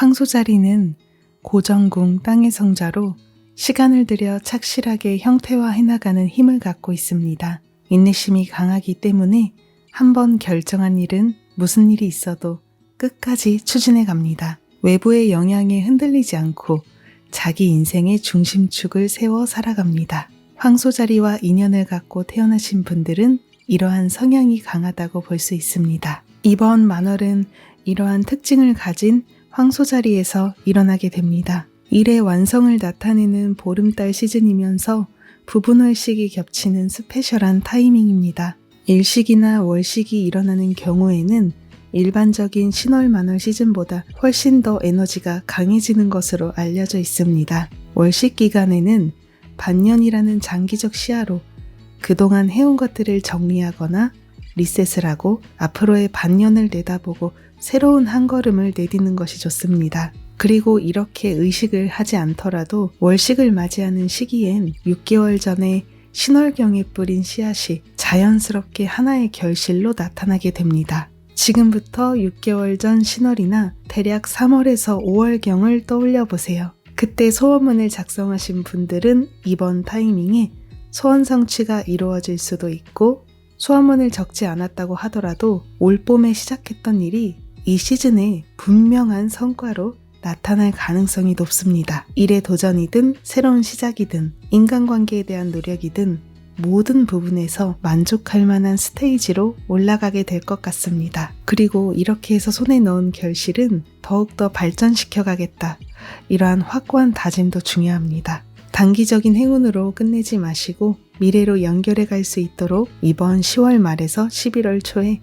황소자리는 고정궁 땅의 성자로 시간을 들여 착실하게 형태화해 나가는 힘을 갖고 있습니다. 인내심이 강하기 때문에 한번 결정한 일은 무슨 일이 있어도 끝까지 추진해 갑니다. 외부의 영향에 흔들리지 않고 자기 인생의 중심축을 세워 살아갑니다. 황소자리와 인연을 갖고 태어나신 분들은 이러한 성향이 강하다고 볼 수 있습니다. 이번 만월은 이러한 특징을 가진 황소 자리에서 일어나게 됩니다. 일의 완성을 나타내는 보름달 시즌이면서 부분월식이 겹치는 스페셜한 타이밍입니다. 일식이나 월식이 일어나는 경우에는 일반적인 신월만월 시즌보다 훨씬 더 에너지가 강해지는 것으로 알려져 있습니다. 월식 기간에는 반년이라는 장기적 시야로 그동안 해온 것들을 정리하거나 리셋을 하고 앞으로의 반년을 내다보고 새로운 한 걸음을 내딛는 것이 좋습니다. 그리고 이렇게 의식을 하지 않더라도 월식을 맞이하는 시기엔 6개월 전에 신월경에 뿌린 씨앗이 자연스럽게 하나의 결실로 나타나게 됩니다. 지금부터 6개월 전 신월이나 대략 3월에서 5월경을 떠올려 보세요. 그때 소원문을 작성하신 분들은 이번 타이밍에 소원 성취가 이루어질 수도 있고 소원문을 적지 않았다고 하더라도 올 봄에 시작했던 일이 이 시즌에 분명한 성과로 나타날 가능성이 높습니다. 일의 도전이든 새로운 시작이든 인간관계에 대한 노력이든 모든 부분에서 만족할 만한 스테이지로 올라가게 될 것 같습니다. 그리고 이렇게 해서 손에 넣은 결실은 더욱더 발전시켜 가겠다. 이러한 확고한 다짐도 중요합니다. 단기적인 행운으로 끝내지 마시고 미래로 연결해 갈 수 있도록 이번 10월 말에서 11월 초에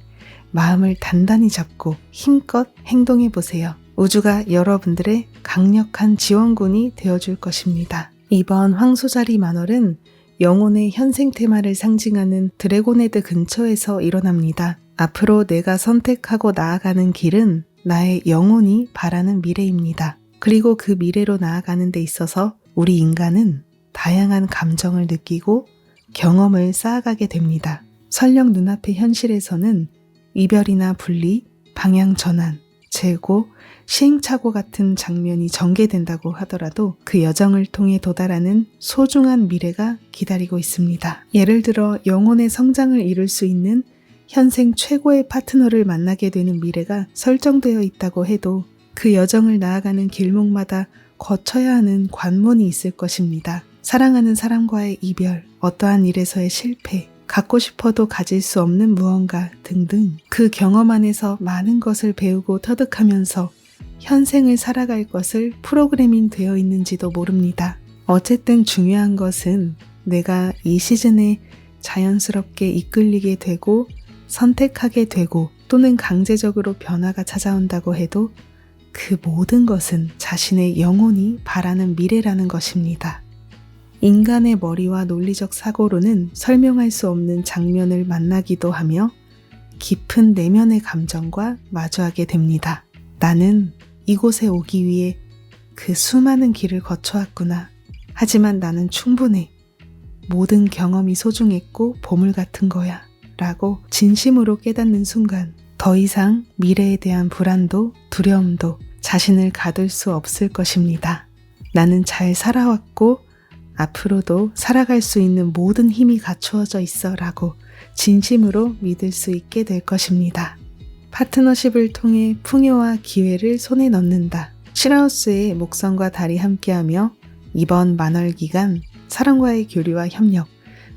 마음을 단단히 잡고 힘껏 행동해 보세요. 우주가 여러분들의 강력한 지원군이 되어줄 것입니다. 이번 황소자리 만월은 영혼의 현생 테마를 상징하는 드래곤헤드 근처에서 일어납니다. 앞으로 내가 선택하고 나아가는 길은 나의 영혼이 바라는 미래입니다. 그리고 그 미래로 나아가는 데 있어서 우리 인간은 다양한 감정을 느끼고 경험을 쌓아가게 됩니다. 설령 눈앞의 현실에서는 이별이나 분리, 방향 전환, 재고, 시행착오 같은 장면이 전개된다고 하더라도 그 여정을 통해 도달하는 소중한 미래가 기다리고 있습니다. 예를 들어 영혼의 성장을 이룰 수 있는 현생 최고의 파트너를 만나게 되는 미래가 설정되어 있다고 해도 그 여정을 나아가는 길목마다 거쳐야 하는 관문이 있을 것입니다. 사랑하는 사람과의 이별, 어떠한 일에서의 실패, 갖고 싶어도 가질 수 없는 무언가 등등 그 경험 안에서 많은 것을 배우고 터득하면서 현생을 살아갈 것을 프로그래밍 되어 있는지도 모릅니다. 어쨌든 중요한 것은 내가 이 시즌에 자연스럽게 이끌리게 되고 선택하게 되고 또는 강제적으로 변화가 찾아온다고 해도 그 모든 것은 자신의 영혼이 바라는 미래라는 것입니다. 인간의 머리와 논리적 사고로는 설명할 수 없는 장면을 만나기도 하며 깊은 내면의 감정과 마주하게 됩니다. 나는 이곳에 오기 위해 그 수많은 길을 거쳐왔구나. 하지만 나는 충분해. 모든 경험이 소중했고 보물 같은 거야. 라고 진심으로 깨닫는 순간 더 이상 미래에 대한 불안도 두려움도 자신을 가둘 수 없을 것입니다. 나는 잘 살아왔고 앞으로도 살아갈 수 있는 모든 힘이 갖추어져 있어 라고 진심으로 믿을 수 있게 될 것입니다. 파트너십을 통해 풍요와 기회를 손에 넣는다. 시라우스의 목성과 달이 함께하며 이번 만월 기간 사람과의 교류와 협력,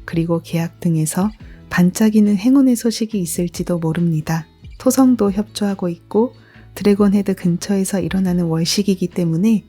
그리고 계약 등에서 반짝이는 행운의 소식이 있을지도 모릅니다. 토성도 협조하고 있고 드래곤 헤드 근처에서 일어나는 월식이기 때문에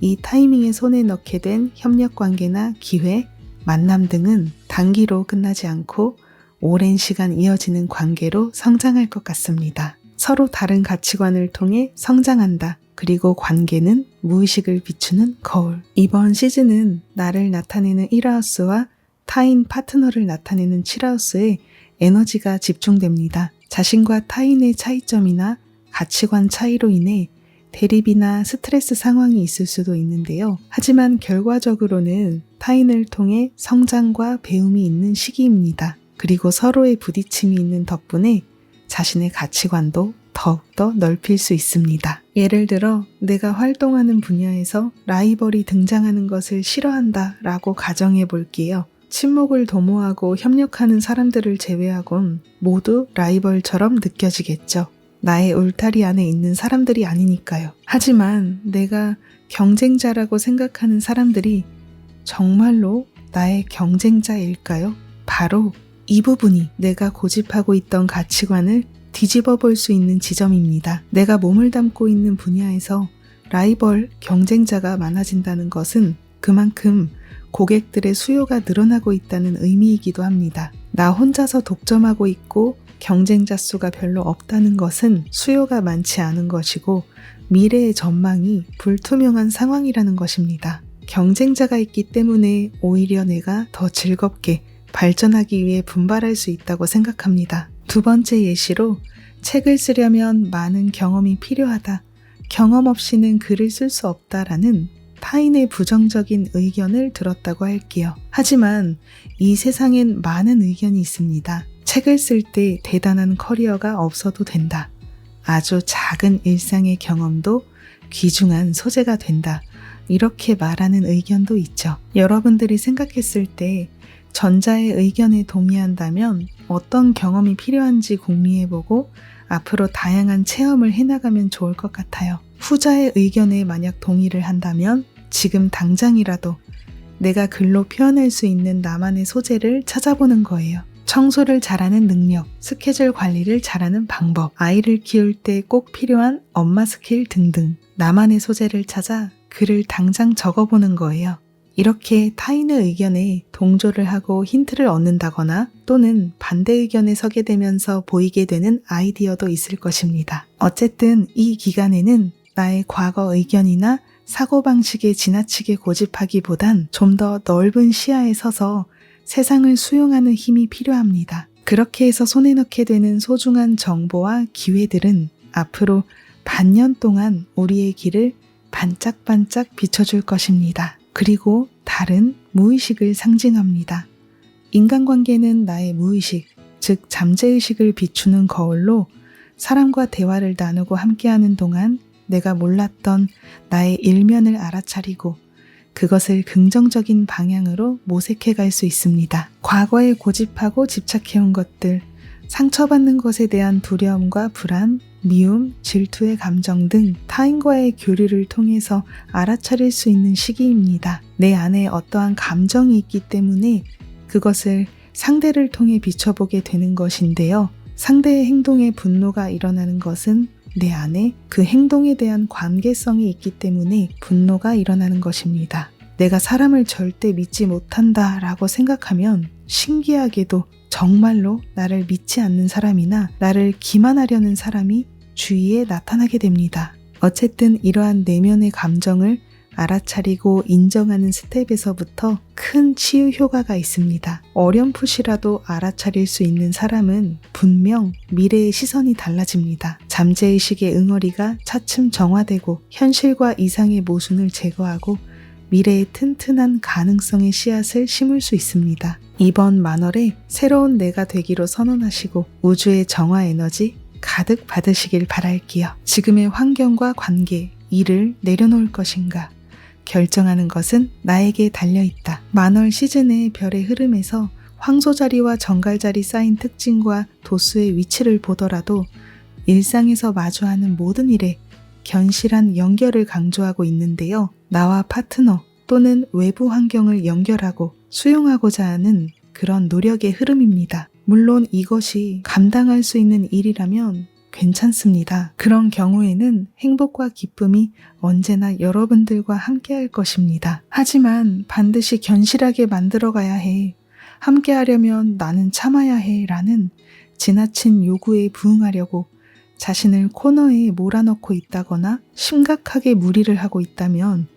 이 타이밍에 손에 넣게 된 협력 관계나 기회, 만남 등은 단기로 끝나지 않고 오랜 시간 이어지는 관계로 성장할 것 같습니다. 서로 다른 가치관을 통해 성장한다. 그리고 관계는 무의식을 비추는 거울. 이번 시즌은 나를 나타내는 1하우스와 타인 파트너를 나타내는 7하우스에 에너지가 집중됩니다. 자신과 타인의 차이점이나 가치관 차이로 인해 대립이나 스트레스 상황이 있을 수도 있는데요. 하지만 결과적으로는 타인을 통해 성장과 배움이 있는 시기입니다. 그리고 서로의 부딪힘이 있는 덕분에 자신의 가치관도 더욱더 넓힐 수 있습니다. 예를 들어 내가 활동하는 분야에서 라이벌이 등장하는 것을 싫어한다 라고 가정해 볼게요. 친목을 도모하고 협력하는 사람들을 제외하곤 모두 라이벌처럼 느껴지겠죠. 나의 울타리 안에 있는 사람들이 아니니까요. 하지만 내가 경쟁자라고 생각하는 사람들이 정말로 나의 경쟁자일까요? 바로 이 부분이 내가 고집하고 있던 가치관을 뒤집어 볼 수 있는 지점입니다. 내가 몸을 담고 있는 분야에서 라이벌, 경쟁자가 많아진다는 것은 그만큼 고객들의 수요가 늘어나고 있다는 의미이기도 합니다. 나 혼자서 독점하고 있고 경쟁자 수가 별로 없다는 것은 수요가 많지 않은 것이고 미래의 전망이 불투명한 상황이라는 것입니다. 경쟁자가 있기 때문에 오히려 내가 더 즐겁게 발전하기 위해 분발할 수 있다고 생각합니다. 두 번째 예시로 책을 쓰려면 많은 경험이 필요하다. 경험 없이는 글을 쓸 수 없다라는 타인의 부정적인 의견을 들었다고 할게요. 하지만 이 세상엔 많은 의견이 있습니다. 책을 쓸 때 대단한 커리어가 없어도 된다. 아주 작은 일상의 경험도 귀중한 소재가 된다. 이렇게 말하는 의견도 있죠. 여러분들이 생각했을 때 전자의 의견에 동의한다면 어떤 경험이 필요한지 궁리해보고 앞으로 다양한 체험을 해나가면 좋을 것 같아요. 후자의 의견에 만약 동의를 한다면 지금 당장이라도 내가 글로 표현할 수 있는 나만의 소재를 찾아보는 거예요. 청소를 잘하는 능력, 스케줄 관리를 잘하는 방법, 아이를 키울 때 꼭 필요한 엄마 스킬 등등 나만의 소재를 찾아 글을 당장 적어보는 거예요. 이렇게 타인의 의견에 동조를 하고 힌트를 얻는다거나 또는 반대 의견에 서게 되면서 보이게 되는 아이디어도 있을 것입니다. 어쨌든 이 기간에는 나의 과거 의견이나 사고방식에 지나치게 고집하기보단 좀 더 넓은 시야에 서서 세상을 수용하는 힘이 필요합니다. 그렇게 해서 손에 넣게 되는 소중한 정보와 기회들은 앞으로 반년 동안 우리의 길을 반짝반짝 비춰줄 것입니다. 그리고 다른 무의식을 상징합니다. 인간관계는 나의 무의식, 즉 잠재의식을 비추는 거울로 사람과 대화를 나누고 함께하는 동안 내가 몰랐던 나의 일면을 알아차리고 그것을 긍정적인 방향으로 모색해 갈 수 있습니다. 과거에 고집하고 집착해온 것들, 상처받는 것에 대한 두려움과 불안, 미움, 질투의 감정 등 타인과의 교류를 통해서 알아차릴 수 있는 시기입니다. 내 안에 어떠한 감정이 있기 때문에 그것을 상대를 통해 비춰보게 되는 것인데요. 상대의 행동에 분노가 일어나는 것은 내 안에 그 행동에 대한 관계성이 있기 때문에 분노가 일어나는 것입니다. 내가 사람을 절대 믿지 못한다 라고 생각하면 신기하게도 정말로 나를 믿지 않는 사람이나 나를 기만하려는 사람이 주위에 나타나게 됩니다. 어쨌든 이러한 내면의 감정을 알아차리고 인정하는 스텝에서부터 큰 치유 효과가 있습니다. 어렴풋이라도 알아차릴 수 있는 사람은 분명 미래의 시선이 달라집니다. 잠재의식의 응어리가 차츰 정화되고 현실과 이상의 모순을 제거하고 미래의 튼튼한 가능성의 씨앗을 심을 수 있습니다. 이번 만월에 새로운 내가 되기로 선언하시고 우주의 정화 에너지 가득 받으시길 바랄게요. 지금의 환경과 관계, 일을 내려놓을 것인가? 결정하는 것은 나에게 달려있다. 만월 시즌의 별의 흐름에서 황소자리와 정갈자리 쌓인 특징과 도수의 위치를 보더라도 일상에서 마주하는 모든 일에 견실한 연결을 강조하고 있는데요. 나와 파트너 또는 외부 환경을 연결하고 수용하고자 하는 그런 노력의 흐름입니다. 물론 이것이 감당할 수 있는 일이라면 괜찮습니다. 그런 경우에는 행복과 기쁨이 언제나 여러분들과 함께 할 것입니다. 하지만 반드시 견실하게 만들어 가야 해. 함께 하려면 나는 참아야 해. 라는 지나친 요구에 부응하려고 자신을 코너에 몰아넣고 있다거나 심각하게 무리를 하고 있다면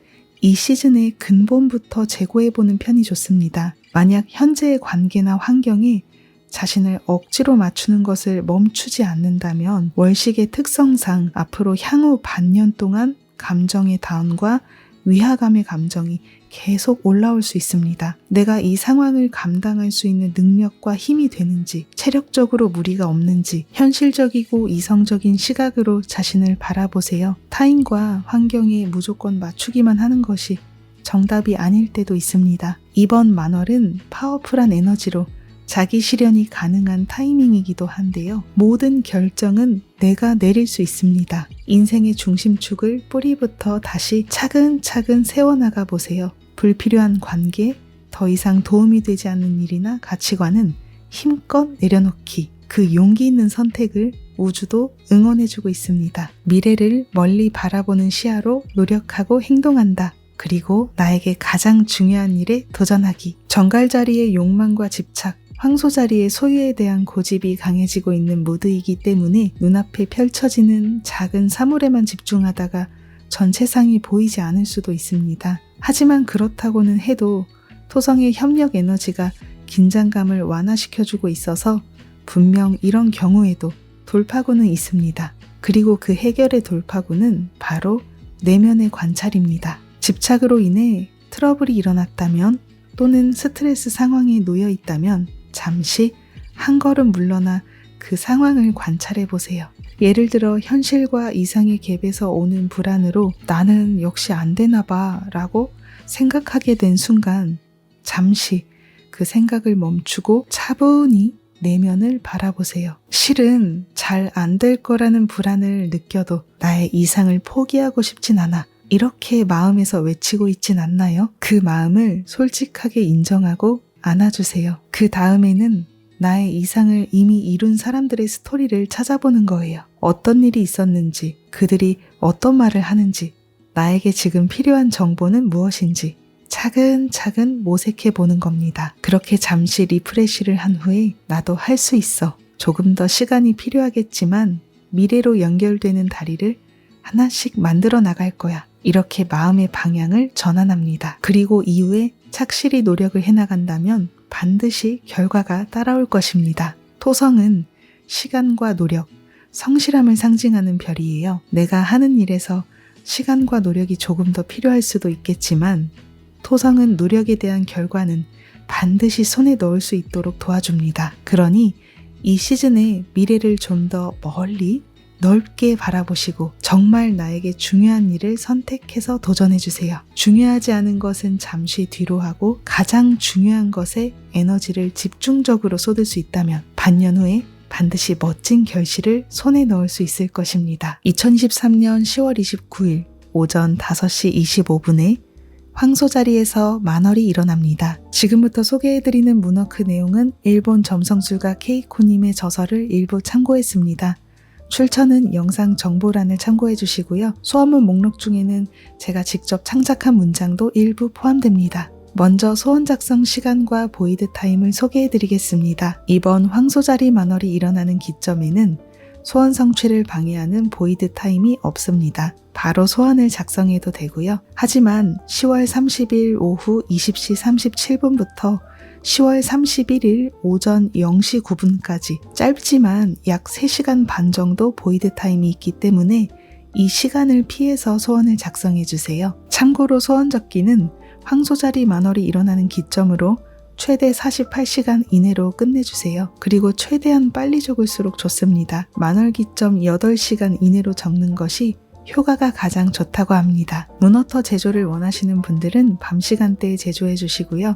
이 시즌의 근본부터 재고해보는 편이 좋습니다. 만약 현재의 관계나 환경에 자신을 억지로 맞추는 것을 멈추지 않는다면 월식의 특성상 앞으로 향후 반년 동안 감정의 다운과 위화감의 감정이 계속 올라올 수 있습니다. 내가 이 상황을 감당할 수 있는 능력과 힘이 되는지, 체력적으로 무리가 없는지, 현실적이고 이성적인 시각으로 자신을 바라보세요. 타인과 환경에 무조건 맞추기만 하는 것이 정답이 아닐 때도 있습니다. 이번 만월은 파워풀한 에너지로 자기 실현이 가능한 타이밍이기도 한데요. 모든 결정은 내가 내릴 수 있습니다. 인생의 중심축을 뿌리부터 다시 차근차근 세워나가 보세요. 불필요한 관계, 더 이상 도움이 되지 않는 일이나 가치관은 힘껏 내려놓기. 그 용기 있는 선택을 우주도 응원해주고 있습니다. 미래를 멀리 바라보는 시야로 노력하고 행동한다. 그리고 나에게 가장 중요한 일에 도전하기. 정갈 자리의 욕망과 집착, 황소자리의 소유에 대한 고집이 강해지고 있는 무드이기 때문에 눈앞에 펼쳐지는 작은 사물에만 집중하다가 전체상이 보이지 않을 수도 있습니다. 하지만 그렇다고는 해도 토성의 협력 에너지가 긴장감을 완화시켜주고 있어서 분명 이런 경우에도 돌파구는 있습니다. 그리고 그 해결의 돌파구는 바로 내면의 관찰입니다. 집착으로 인해 트러블이 일어났다면 또는 스트레스 상황에 놓여 있다면 잠시 한 걸음 물러나 그 상황을 관찰해 보세요. 예를 들어 현실과 이상의 갭에서 오는 불안으로 나는 역시 안 되나 봐 라고 생각하게 된 순간 잠시 그 생각을 멈추고 차분히 내면을 바라보세요. 실은 잘 안 될 거라는 불안을 느껴도 나의 이상을 포기하고 싶진 않아. 이렇게 마음에서 외치고 있진 않나요? 그 마음을 솔직하게 인정하고 안아주세요. 그 다음에는 나의 이상을 이미 이룬 사람들의 스토리를 찾아보는 거예요. 어떤 일이 있었는지, 그들이 어떤 말을 하는지, 나에게 지금 필요한 정보는 무엇인지 차근차근 모색해 보는 겁니다. 그렇게 잠시 리프레시를 한 후에 나도 할 수 있어. 조금 더 시간이 필요하겠지만 미래로 연결되는 다리를 하나씩 만들어 나갈 거야. 이렇게 마음의 방향을 전환합니다. 그리고 이후에 착실히 노력을 해나간다면 반드시 결과가 따라올 것입니다. 토성은 시간과 노력, 성실함을 상징하는 별이에요. 내가 하는 일에서 시간과 노력이 조금 더 필요할 수도 있겠지만 토성은 노력에 대한 결과는 반드시 손에 넣을 수 있도록 도와줍니다. 그러니 이 시즌에 미래를 좀 더 멀리 넓게 바라보시고 정말 나에게 중요한 일을 선택해서 도전해 주세요. 중요하지 않은 것은 잠시 뒤로 하고 가장 중요한 것에 에너지를 집중적으로 쏟을 수 있다면 반년 후에 반드시 멋진 결실을 손에 넣을 수 있을 것입니다. 2023년 10월 29일 오전 5시 25분에 황소자리에서 만월이 일어납니다. 지금부터 소개해드리는 문어크 내용은 일본 점성술가 케이코님의 저서를 일부 참고했습니다. 출처는 영상 정보란을 참고해 주시고요. 소원문 목록 중에는 제가 직접 창작한 문장도 일부 포함됩니다. 먼저 소원 작성 시간과 보이드 타임을 소개해 드리겠습니다. 이번 황소자리 만월이 일어나는 기점에는 소원 성취를 방해하는 보이드 타임이 없습니다. 바로 소원을 작성해도 되고요. 하지만 10월 30일 오후 20시 37분부터 10월 31일 오전 0시 9분까지 짧지만 약 3시간 반 정도 보이드 타임이 있기 때문에 이 시간을 피해서 소원을 작성해 주세요. 참고로 소원 적기는 황소자리 만월이 일어나는 기점으로 최대 48시간 이내로 끝내주세요. 그리고 최대한 빨리 적을수록 좋습니다. 만월 기점 8시간 이내로 적는 것이 효과가 가장 좋다고 합니다. 문어터 제조를 원하시는 분들은 밤 시간대에 제조해 주시고요.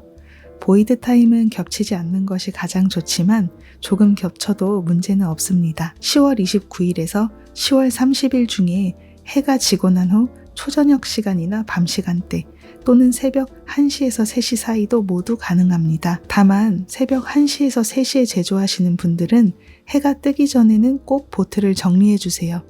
보이드 타임은 겹치지 않는 것이 가장 좋지만 조금 겹쳐도 문제는 없습니다. 10월 29일에서 10월 30일 중에 해가 지고 난 후 초저녁 시간이나 밤 시간대 또는 새벽 1시에서 3시 사이도 모두 가능합니다. 다만 새벽 1시에서 3시에 제조하시는 분들은 해가 뜨기 전에는 꼭 보트를 정리해 주세요.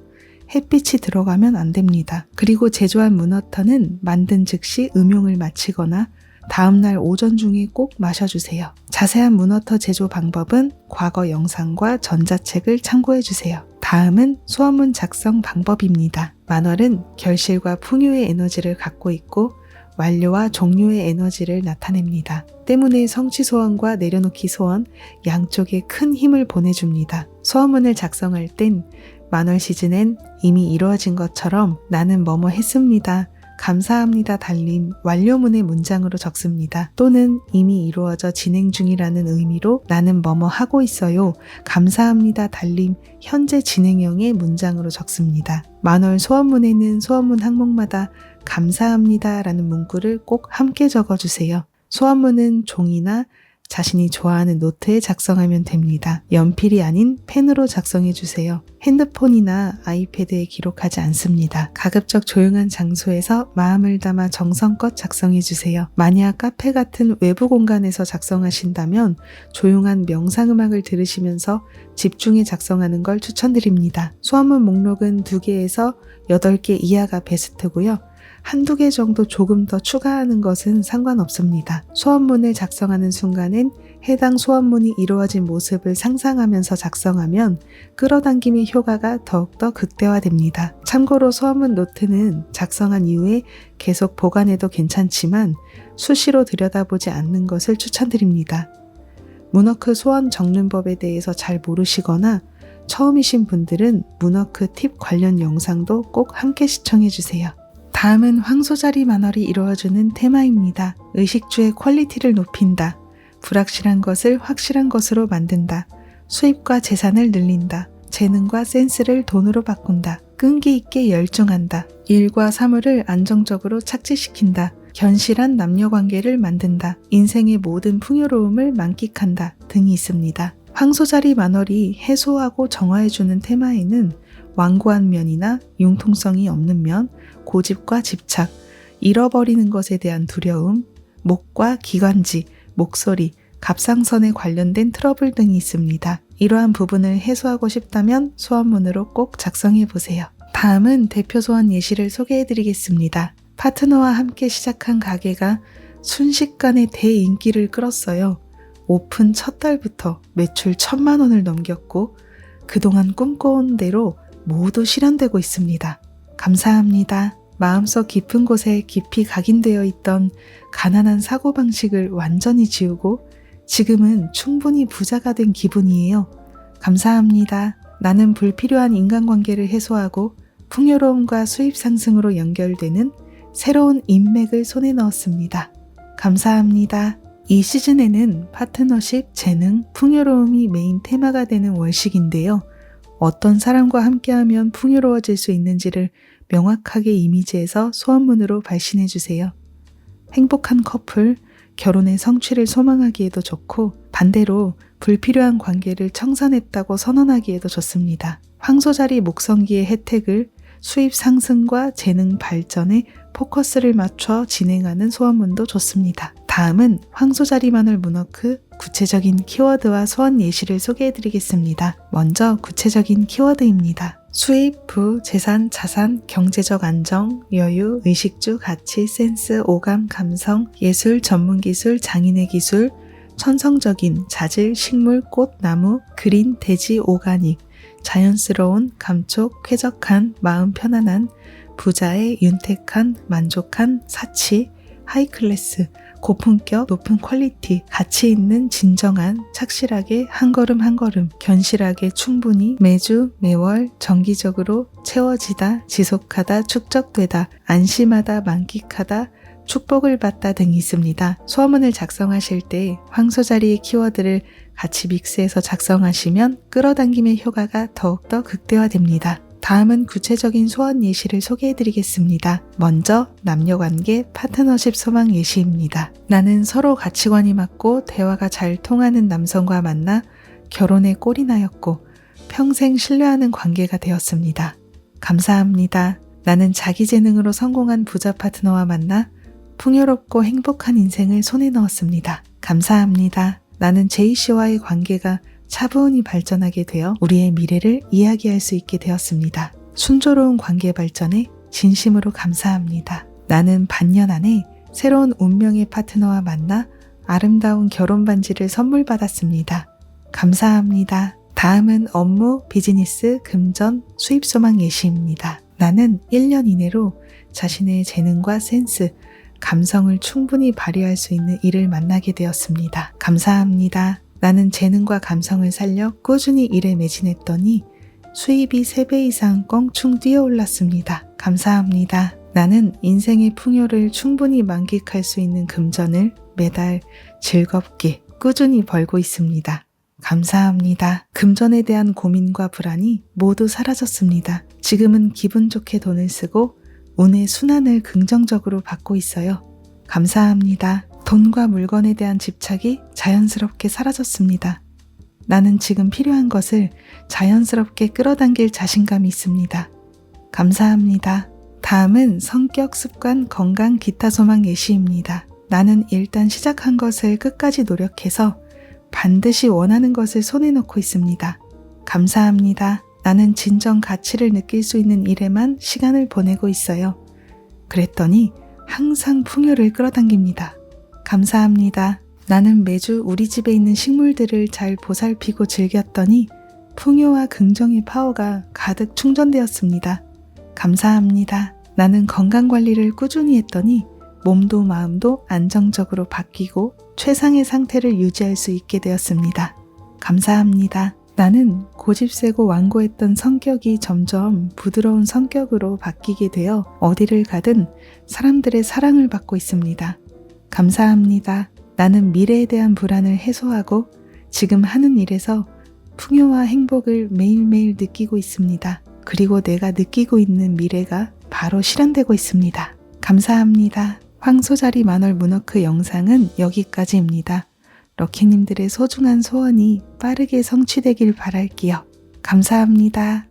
햇빛이 들어가면 안 됩니다. 그리고 제조한 문어터는 만든 즉시 음용을 마치거나 다음날 오전 중에 꼭 마셔주세요. 자세한 문어터 제조 방법은 과거 영상과 전자책을 참고해주세요. 다음은 소원문 작성 방법입니다. 만월은 결실과 풍요의 에너지를 갖고 있고 완료와 종료의 에너지를 나타냅니다. 때문에 성취 소원과 내려놓기 소원 양쪽에 큰 힘을 보내줍니다. 소원문을 작성할 땐 만월 시즌엔 이미 이루어진 것처럼 나는 뭐뭐 했습니다. 감사합니다 달림 완료문의 문장으로 적습니다. 또는 이미 이루어져 진행 중이라는 의미로 나는 뭐뭐 하고 있어요. 감사합니다 달림 현재 진행형의 문장으로 적습니다. 만월 소원문에는 소원문 항목마다 감사합니다 라는 문구를 꼭 함께 적어주세요. 소원문은 종이나 자신이 좋아하는 노트에 작성하면 됩니다. 연필이 아닌 펜으로 작성해 주세요. 핸드폰이나 아이패드에 기록하지 않습니다. 가급적 조용한 장소에서 마음을 담아 정성껏 작성해 주세요. 만약 카페 같은 외부 공간에서 작성하신다면 조용한 명상 음악을 들으시면서 집중해 작성하는 걸 추천드립니다. 소원문 목록은 2개에서 8개 이하가 베스트고요. 한두 개 정도 조금 더 추가하는 것은 상관없습니다. 소원문을 작성하는 순간엔 해당 소원문이 이루어진 모습을 상상하면서 작성하면 끌어당김의 효과가 더욱더 극대화됩니다. 참고로 소원문 노트는 작성한 이후에 계속 보관해도 괜찮지만 수시로 들여다보지 않는 것을 추천드립니다. 문워크 소원 적는 법에 대해서 잘 모르시거나 처음이신 분들은 문워크 팁 관련 영상도 꼭 함께 시청해 주세요. 다음은 황소자리 만월이 이루어주는 테마입니다. 의식주의 퀄리티를 높인다. 불확실한 것을 확실한 것으로 만든다. 수입과 재산을 늘린다. 재능과 센스를 돈으로 바꾼다. 끈기 있게 열중한다. 일과 사물을 안정적으로 착지시킨다. 견실한 남녀 관계를 만든다. 인생의 모든 풍요로움을 만끽한다. 등이 있습니다. 황소자리 만월이 해소하고 정화해주는 테마에는 완고한 면이나 융통성이 없는 면, 고집과 집착, 잃어버리는 것에 대한 두려움, 목과 기관지, 목소리, 갑상선에 관련된 트러블 등이 있습니다. 이러한 부분을 해소하고 싶다면 소원문으로 꼭 작성해 보세요. 다음은 대표 소원 예시를 소개해 드리겠습니다. 파트너와 함께 시작한 가게가 순식간에 대인기를 끌었어요. 오픈 첫 달부터 매출 천만 원을 넘겼고 그동안 꿈꿔온 대로 모두 실현되고 있습니다. 감사합니다. 마음속 깊은 곳에 깊이 각인되어 있던 가난한 사고방식을 완전히 지우고 지금은 충분히 부자가 된 기분이에요. 감사합니다. 나는 불필요한 인간관계를 해소하고 풍요로움과 수입 상승으로 연결되는 새로운 인맥을 손에 넣었습니다. 감사합니다. 이 시즌에는 파트너십, 재능, 풍요로움이 메인 테마가 되는 월식인데요. 어떤 사람과 함께하면 풍요로워질 수 있는지를 명확하게 이미지해서 소원문으로 발신해 주세요. 행복한 커플, 결혼의 성취를 소망하기에도 좋고 반대로 불필요한 관계를 청산했다고 선언하기에도 좋습니다. 황소자리 목성기의 혜택을 수입 상승과 재능 발전에 포커스를 맞춰 진행하는 소원문도 좋습니다. 다음은 황소자리마늘 문워크 구체적인 키워드와 소원 예시를 소개해 드리겠습니다. 먼저 구체적인 키워드입니다. 수입, 부, 재산, 자산, 경제적 안정, 여유, 의식주, 가치, 센스, 오감, 감성, 예술, 전문기술, 장인의 기술, 천성적인 자질, 식물, 꽃, 나무, 그린, 대지, 오가닉, 자연스러운, 감촉, 쾌적한, 마음 편안한, 부자의 윤택한, 만족한, 사치, 하이클래스, 고품격, 높은 퀄리티, 가치 있는 진정한, 착실하게 한 걸음 한 걸음, 견실하게 충분히 매주, 매월, 정기적으로 채워지다, 지속하다, 축적되다, 안심하다, 만끽하다, 축복을 받다 등이 있습니다. 소원문을 작성하실 때 황소 자리의 키워드를 같이 믹스해서 작성하시면 끌어당김의 효과가 더욱더 극대화됩니다. 다음은 구체적인 소원 예시를 소개해 드리겠습니다. 먼저 남녀 관계 파트너십 소망 예시입니다. 나는 서로 가치관이 맞고 대화가 잘 통하는 남성과 만나 결혼에 꼴이 나였고 평생 신뢰하는 관계가 되었습니다. 감사합니다. 나는 자기 재능으로 성공한 부자 파트너와 만나 풍요롭고 행복한 인생을 손에 넣었습니다. 감사합니다. 나는 제이 씨와의 관계가 차분히 발전하게 되어 우리의 미래를 이야기할 수 있게 되었습니다. 순조로운 관계 발전에 진심으로 감사합니다. 나는 반년 안에 새로운 운명의 파트너와 만나 아름다운 결혼 반지를 선물 받았습니다. 감사합니다. 다음은 업무, 비즈니스, 금전, 수입 소망 예시입니다. 나는 1년 이내로 자신의 재능과 센스, 감성을 충분히 발휘할 수 있는 일을 만나게 되었습니다. 감사합니다. 나는 재능과 감성을 살려 꾸준히 일에 매진했더니 수입이 3배 이상 껑충 뛰어올랐습니다. 감사합니다. 나는 인생의 풍요를 충분히 만끽할 수 있는 금전을 매달 즐겁게 꾸준히 벌고 있습니다. 감사합니다. 금전에 대한 고민과 불안이 모두 사라졌습니다. 지금은 기분 좋게 돈을 쓰고 운의 순환을 긍정적으로 받고 있어요. 감사합니다. 돈과 물건에 대한 집착이 자연스럽게 사라졌습니다. 나는 지금 필요한 것을 자연스럽게 끌어당길 자신감이 있습니다. 감사합니다. 다음은 성격, 습관, 건강, 기타 소망 예시입니다. 나는 일단 시작한 것을 끝까지 노력해서 반드시 원하는 것을 손에 넣고 있습니다. 감사합니다. 나는 진정 가치를 느낄 수 있는 일에만 시간을 보내고 있어요. 그랬더니 항상 풍요를 끌어당깁니다. 감사합니다. 나는 매주 우리 집에 있는 식물들을 잘 보살피고 즐겼더니 풍요와 긍정의 파워가 가득 충전되었습니다. 감사합니다. 나는 건강 관리를 꾸준히 했더니 몸도 마음도 안정적으로 바뀌고 최상의 상태를 유지할 수 있게 되었습니다. 감사합니다. 나는 고집세고 완고했던 성격이 점점 부드러운 성격으로 바뀌게 되어 어디를 가든 사람들의 사랑을 받고 있습니다. 감사합니다. 나는 미래에 대한 불안을 해소하고 지금 하는 일에서 풍요와 행복을 매일매일 느끼고 있습니다. 그리고 내가 느끼고 있는 미래가 바로 실현되고 있습니다. 감사합니다. 황소자리 만월 문어크 영상은 여기까지입니다. 럭키님들의 소중한 소원이 빠르게 성취되길 바랄게요. 감사합니다.